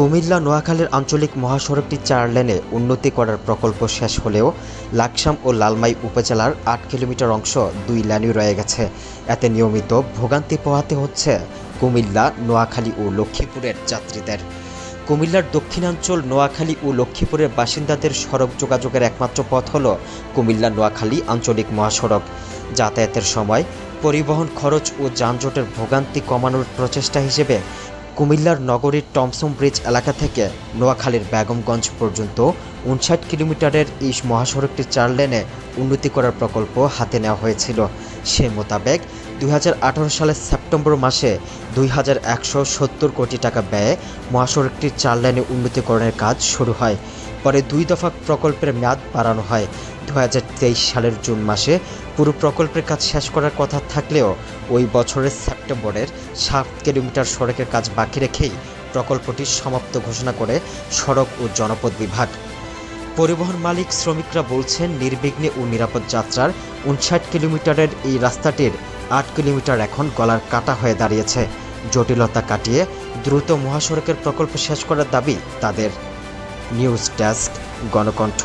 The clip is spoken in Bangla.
কুমিল্লা নোয়াখালীর আঞ্চলিক মহাসড়কটি চার লেনে উন্নতি করার প্রকল্প শেষ হলেও লাকসাম ও লালমাই উপজেলার আট কিলোমিটার অংশ দুই লেনই রয়ে গেছে। এতে নিয়মিত ভোগান্তি পোহাতে হচ্ছে কুমিল্লা, নোয়াখালী ও লক্ষ্মীপুরের যাত্রীদের। কুমিল্লার দক্ষিণাঞ্চল, নোয়াখালী ও লক্ষ্মীপুরের বাসিন্দাদের সড়ক যোগাযোগের একমাত্র পথ হল কুমিল্লা, নোয়াখালী আঞ্চলিক মহাসড়ক। যাতায়াতের সময় পরিবহন খরচ ও যানজটের ভোগান্তি কমানোর প্রচেষ্টা হিসেবে কুমিল্লার নগরীর টমসম ব্রিজ এলাকা থেকে নোয়াখালীর বেগমগঞ্জ পর্যন্ত উনষাট কিলোমিটারের এই মহাসড়কটি চার লেনে উন্নতি করার প্রকল্প হাতে নেওয়া হয়েছিল। সে মোতাবেক দুই হাজার আঠারো সালের সেপ্টেম্বর মাসে দুই হাজার একশো সত্তর কোটি টাকা ব্যয়ে মহাসড়কটির চার লাইনে উন্নতিকরণের কাজ শুরু হয়। পরে দুই দফা প্রকল্পের মেয়াদ বাড়ানো হয়। দু হাজার তেইশ সালের জুন মাসে পুরো প্রকল্পের কাজ শেষ করার কথা থাকলেও ওই বছরের সেপ্টেম্বরের সাত কিলোমিটার সড়কের কাজ বাকি রেখেই প্রকল্পটি সমাপ্ত ঘোষণা করে সড়ক ও জনপদ বিভাগ। পরিবহন মালিক শ্রমিকরা বলছেন, নির্বিঘ্নে ও নিরাপদ যাত্রার উনষাট কিলোমিটারের এই রাস্তাটির আট কিলোমিটার এখন গলার কাটা হয়ে দাঁড়িয়েছে। জটিলতা কাটিয়ে দ্রুত মহাসড়কের প্রকল্প শেষ করার দাবি তাদের। News desk, Ganakantha.